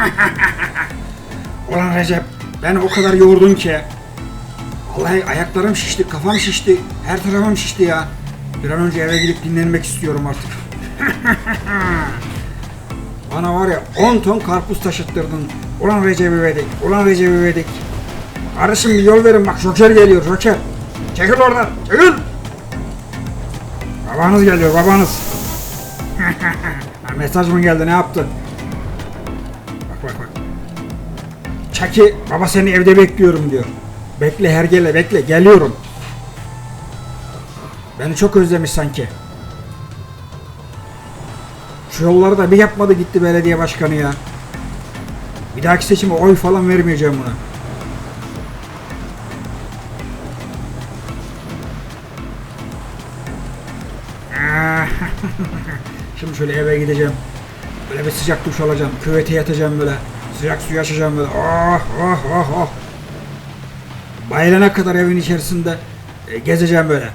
Ulan Recep ben o kadar yoğurdun ki. Vallahi ayaklarım şişti, kafam şişti, her tarafım şişti ya. Bir an önce eve gidip dinlenmek istiyorum artık. Bana var ya 10 ton karpuz taşıttırdın. Ulan Recep İvedik, ulan Recep İvedik. Kardeşim bir yol verin bak Joker geliyor Joker. Çekil oradan, çekil. Babanız geliyor babanız. Mesaj mı geldi ne yaptı? Çaki baba seni evde bekliyorum diyor. Bekle hergele bekle geliyorum. Beni çok özlemiş sanki. Şu yolları da bir yapmadı gitti belediye başkanı ya. Bir dahaki seçime oy falan vermeyeceğim buna. Ah, Şimdi şöyle eve gideceğim. Böyle bir sıcak duş alacağım. Küvete yatacağım böyle. Sıcak suyu açacağım böyle. Oh oh oh oh. Bayılana kadar evin içerisinde e, gezeceğim böyle.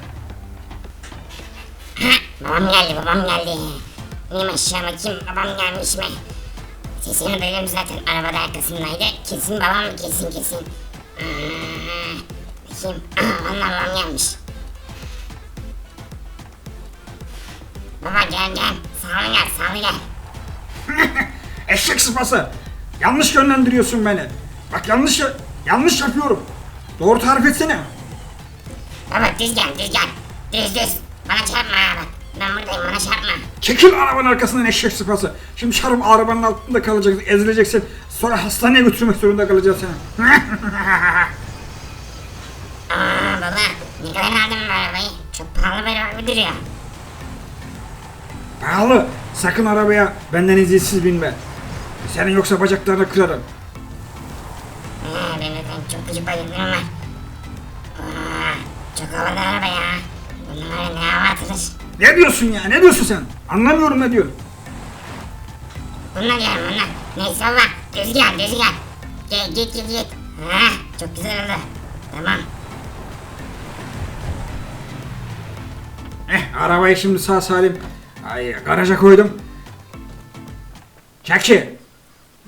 Babam geldi babam geldi. İneyim aşağı bakayım babam gelmiş mi? Sesini duydum zaten arabada arkasındaydı. Kesin babam kesin kesin. Aa, bakayım. Vallahi babam gelmiş. Baba gel gel. Sağlı gel sağlı gel. Eşek sıpası. Yanlış yönlendiriyorsun beni. Bak yanlış yanlış yapıyorum. Doğru tarif etsene. Baba düz gel düz gel. Düz düz. Bana çarpma bak. Ben buradayım bana çarpma. Çekil arabanın arkasından eşek sıpası. Şimdi çarım arabanın altında kalacaksın, ezileceksin. Sonra hastaneye götürmek zorunda kalacağız seni. Aa baba ne kadar aldın bu arabayı? Çok pahalı bir araba duruyor. Pahalı. Sakın arabaya benden izinsiz binme. Senin yoksa bacaklarını kırarım. Aa, benim çok küçük bayıldırım var. Aa, çok havalı araba ya. Bunlar ne hava atılır. Ne diyorsun ya? Ne diyorsun sen? Anlamıyorum ne diyorsun. Bunlar yani bunlar. Neyse baba düz gel düz gel. Gel git git git. Ha, çok güzel oldu. Tamam. Eh arabayı şimdi sağ salim ay, garaja koydum. Çaki.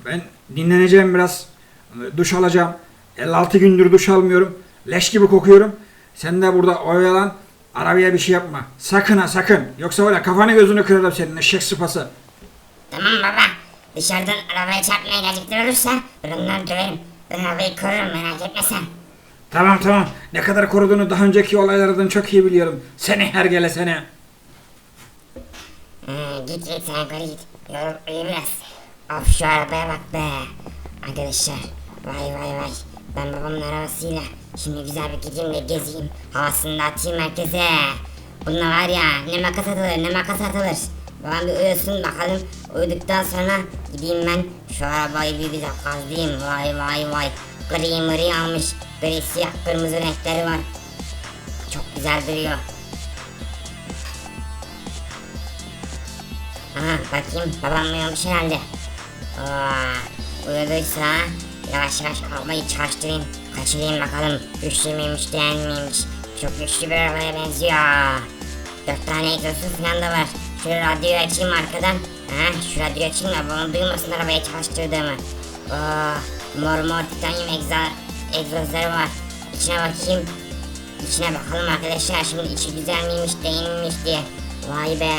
Ben dinleneceğim biraz. Duş alacağım. 56 gündür duş almıyorum. Leş gibi kokuyorum. Sen de burada oyalan. Arabaya bir şey yapma. Sakın ha sakın. Yoksa ya kafanı gözünü kırarım senin eşek sıpası. Tamam baba. Dışarıdan arabaya çarpmaya gelecekler olursa onları döverim. Ben arabayı korurum merak etme sen. Tamam tamam. Ne kadar koruduğunu daha önceki olaylardan çok iyi biliyorum. Seni hergele seni. Ee, git git sen yukarı git. Yorum uyu biraz. Of şu arabaya bak be. Arkadaşlar vay vay vay. Ben babamın arabasıyla şimdi güzel bir gideyim de gezeyim. Havasını da atayım herkese. Bununla var ya ne makas atılır ne makas atılır. Babam bir uyusun bakalım. Uyuduktan sonra gideyim ben şu arabayı bir güzel kazıyım. Vay vay vay. Gri mri almış. Gri siyah kırmızı renkleri var. Çok güzel duruyor. Aha bakayım babam uyumuş herhalde. Uyuduysa yavaş yavaş arabayı çalıştırayım. Kaçırayım bakalım. Güçlü müymüş değil miymiş. Çok güçlü bir arabaya benziyor. Dört tane egzozu falan da var. Şu radyoyu açayım arkadan. Ha, şu radyoyu açayım da babam duymasın arabayı çalıştırdığımı. Oo, mor mor titanyum egza, egzozları var. İçine bakayım. İçine bakalım arkadaşlar şimdi içi güzel miymiş değil miymiş diye. Vay be.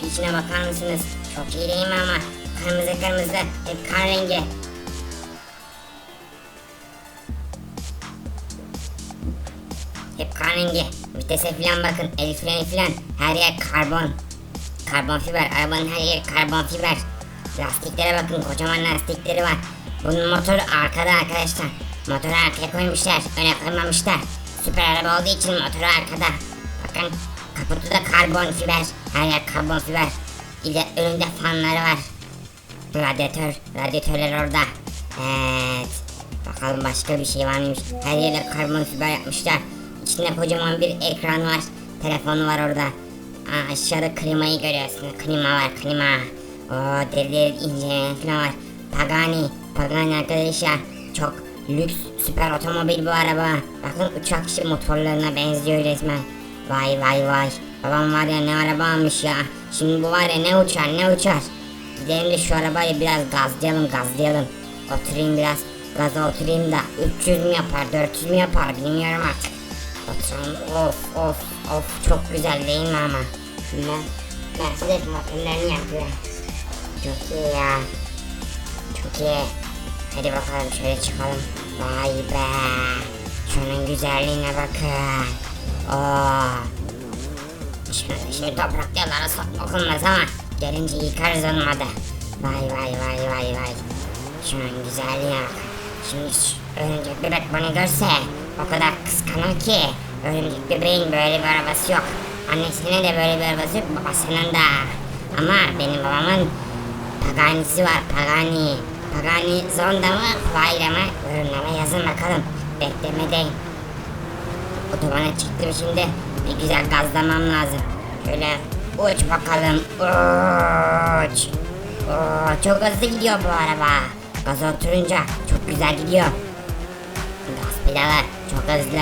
Şu içine bakar mısınız? Çok iyi değil mi ama? Kırmızı kırmızı. Hep kan rengi. Hep kan rengi. Vitese falan bakın. El freni falan. Her yer karbon. Karbon fiber. Arabanın her yeri karbon fiber. Lastiklere bakın. Kocaman lastikleri var. Bunun motoru arkada arkadaşlar. Motoru arkaya koymuşlar. Öne koymamışlar. Süper araba olduğu için motoru arkada. Bakın kaputu da karbon fiber. Her yer karbon fiber. Bir de önünde fanları var. Radyatör. Radyatörler orada. Evet. Bakalım başka bir şey var mıymış. Her yere karbon fiber yapmışlar. İçinde kocaman bir ekran var. Telefonu var orada. Aa, aşağıda klimayı görüyorsunuz. Klima var klima. O deri deri falan var. Pagani. Pagani arkadaşlar. Çok lüks süper otomobil bu araba. Bakın uçak motorlarına benziyor resmen. Vay vay vay. Babam var ya ne araba almış ya. Şimdi bu var ya ne uçar ne uçar. Gidelim de şu arabayı biraz gazlayalım gazlayalım. Oturayım biraz gaza oturayım da 300 mü yapar 400 mü yapar bilmiyorum artık. Oturalım of of of çok güzel değil mi ama? Şunlar Mercedes motorlarını yapıyor. Çok iyi ya. Çok iyi. Hadi bakalım şöyle çıkalım. Vay be. Şunun güzelliğine bakın. Oo. Şimdi, şimdi toprak yalara sokmak olmaz ama gelince yıkarız olmadı. Vay vay vay vay vay. Şunun güzelliğine bakın. Şimdi şu örümcek bebek bunu görse o kadar kıskanır ki örümcek bebeğin böyle bir arabası yok. Annesinin de böyle bir arabası yok babasının da. Ama benim babamın Pagani'si var Pagani. Pagani zonda mı? Hayır mı? Yorumlara yazın bakalım. Beklemedeyim. Otobana çıktım şimdi. Bir güzel gazlamam lazım. Şöyle uç bakalım. Uç. Oo, çok hızlı gidiyor bu araba. Gaza oturunca çok güzel gidiyor. Gaz pedalı çok hızlı.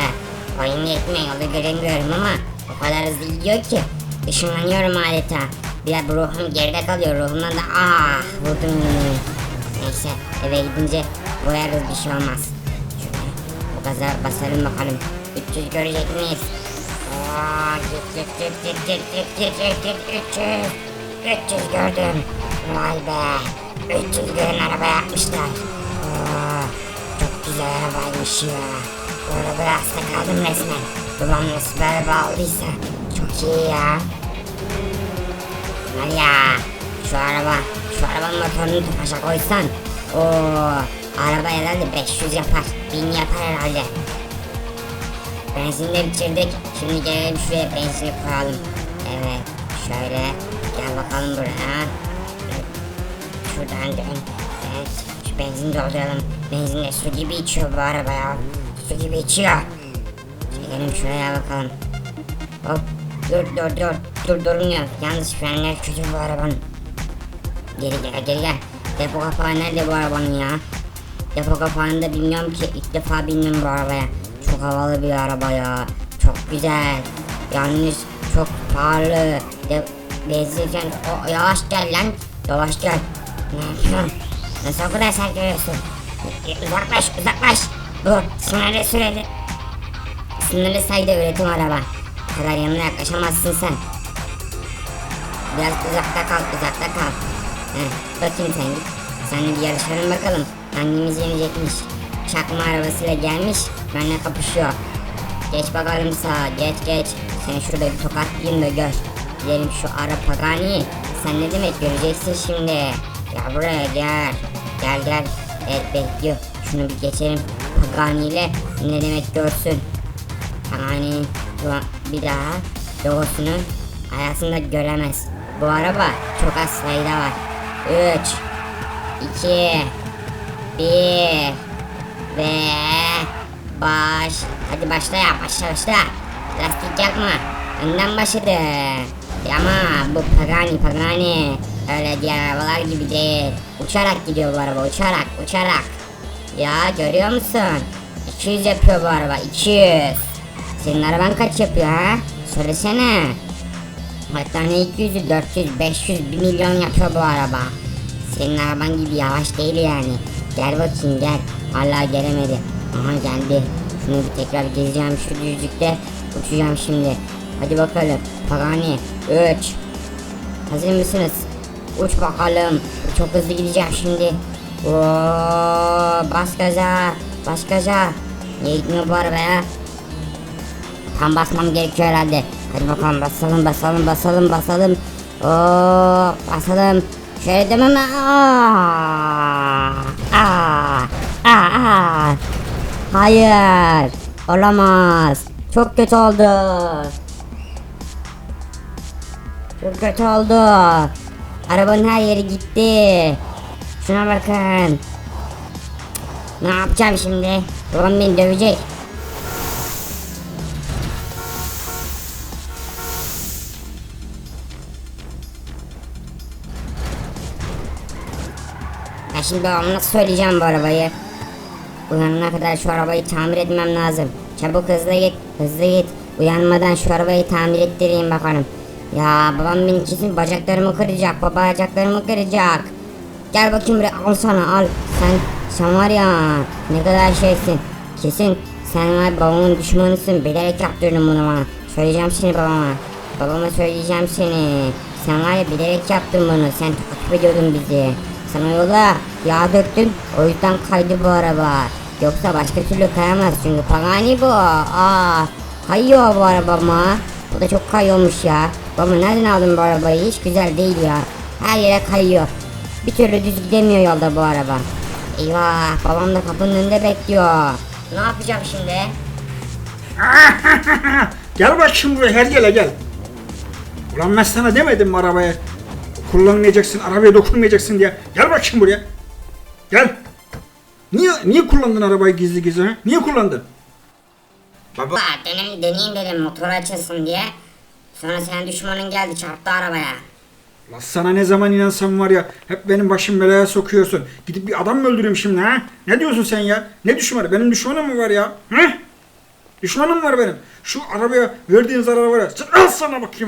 Oyun yetmiyor yolu göremiyorum ama o kadar hızlı gidiyor ki ışınlanıyorum adeta. Biraz ruhum geride kalıyor ruhumdan da ah vurdum yine. Neyse eve gidince boyarız bir şey olmaz. Şöyle bu gaza basalım bakalım. 300 görecek miyiz? Aa, git git git git git git git git git 300 300 gördüm. Vay be 300 gören araba yapmışlar. Aa, çok güzel arabaymış ya. Bu arabaya hasta kaldım resmen. Babam nasıl böyle bağlıysa çok iyi ya. Var ya şu araba şu arabanın motorunu topaşa koysan o araba herhalde 500 yapar 1000 yapar herhalde. Benzini de bitirdik. Şimdi gelelim şuraya benzini koyalım. Evet şöyle gel bakalım buraya. Şuradan dön. Evet şu benzin dolduralım. Benzin de su gibi içiyor bu araba ya. Su gibi içiyor. Çekelim şuraya bakalım. Hop dur dur dur. Dur durmuyor. Yalnız frenler kötü bu arabanın. Geri gel geri gel. Depo kapağı nerede bu arabanın ya? Depo kapağını da bilmiyorum ki ilk defa bindim bu arabaya. Çok havalı bir araba ya. Çok güzel. Yalnız çok pahalı. De benzin falan- o yavaş gel lan. Yavaş gel. Nasıl o kadar sert geliyorsun? Uzaklaş uzaklaş. Dur sınırlı süreli. Sınırlı sayıda üretim araba. Bu kadar yanına yaklaşamazsın sen. Biraz uzakta kal, uzakta kal. Heh, bakayım sen git. Seninle bir yarışalım bakalım. Hangimiz yenecekmiş. Çakma arabasıyla gelmiş, benimle kapışıyor. Geç bakalım sağa, geç geç. Seni şurada bir tokatlayayım da gör. Gidelim şu ara Pagani. Sen ne demek göreceksin şimdi. Gel buraya gel. Gel gel. Evet bekliyor. Şunu bir geçelim. Pagani ile ne demek görsün. Pagani bir daha logosunu hayatında göremez. Bu araba çok az sayıda var. 3 2 1 ve baş. Hadi başla ya başla başla. Lastik yakma. Önden başladı. Ama bu Pagani Pagani. Öyle diğer arabalar gibi değil. Uçarak gidiyor bu araba uçarak uçarak. Ya görüyor musun? 200 yapıyor bu araba 200 senin araban kaç yapıyor ha? Söylesene. Hatta ne 200'ü 400 500 1 milyon yapıyor bu araba. Senin araban gibi yavaş değil yani. Gel bakayım gel. Hala gelemedi. Aha geldi. Şunu bir tekrar gezeceğim şu düzlükte. Uçacağım şimdi. Hadi bakalım. Pagani 3. Hazır mısınız? Uç bakalım. Çok hızlı gideceğim şimdi. Oo, bas gaza. Bas gaza. Niye gitmiyor bu araba ya? Tam basmam gerekiyor herhalde. Hadi bakalım basalım basalım basalım basalım. Oo, basalım. Şöyle demem. Aa, aa, aa, aa. Hayır. Olamaz. Çok kötü oldu. Çok kötü oldu. Arabanın her yeri gitti. Şuna bakın. Ne yapacağım şimdi? Babam beni dövecek. Ben şimdi babama nasıl söyleyeceğim bu arabayı? Uyanana kadar şu arabayı tamir etmem lazım. Çabuk hızlı git, hızlı git. Uyanmadan şu arabayı tamir ettireyim bakalım. Ya babam benim kesin bacaklarımı kıracak, baba bacaklarımı kıracak. Gel bakayım buraya al sana al. Sen sen var ya ne kadar şeysin. Kesin sen var babamın düşmanısın. Bilerek yaptırdın bunu bana. Söyleyeceğim seni babama. Babama söyleyeceğim seni. Sen var ya bilerek yaptın bunu. Sen takip ediyordun bizi. O yola yağ döktün. O yüzden kaydı bu araba. Yoksa başka türlü kayamaz çünkü Pagani bu. Aa, kayıyor bu araba ama. Bu da çok kayıyormuş ya. Baba nereden aldın bu arabayı? Hiç güzel değil ya. Her yere kayıyor. Bir türlü düz gidemiyor yolda bu araba. Eyvah babam da kapının önünde bekliyor. Ne yapacağım şimdi? Gel bak buraya her gele gel. Ulan ben sana demedim mi arabaya kullanmayacaksın, arabaya dokunmayacaksın diye. Gel bak şimdi buraya. Gel. Niye niye kullandın arabayı gizli gizli ha? Niye kullandın? Baba deneyim, deneyeyim dedim motor açılsın diye. Sonra senin düşmanın geldi çarptı arabaya. Allah sana ne zaman inansam var ya hep benim başım belaya sokuyorsun. Gidip bir adam mı öldüreyim şimdi ha? Ne diyorsun sen ya? Ne düşmanı? Benim düşmanım mı var ya? Ha? Düşmanım var benim. Şu arabaya verdiğin zarar var ya. Al sana bakayım.